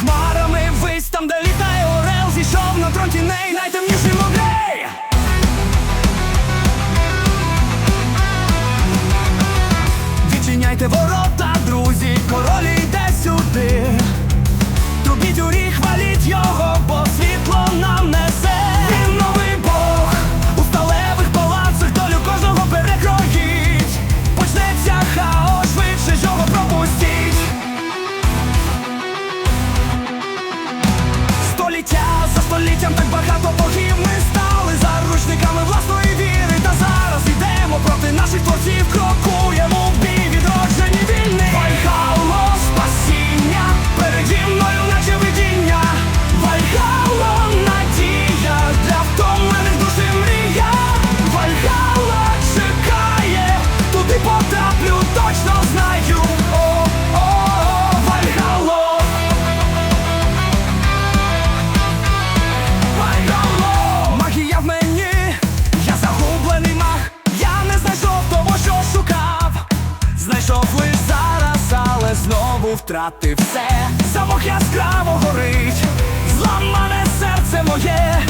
хмарами вись там, де літає орел, зійшов на тронті ней найтемніший мовлей Відчиняйте ворота, друзі, королі йде сюди, трубіть у ріг втратив все, замок яскраво горить, зламане серце моє.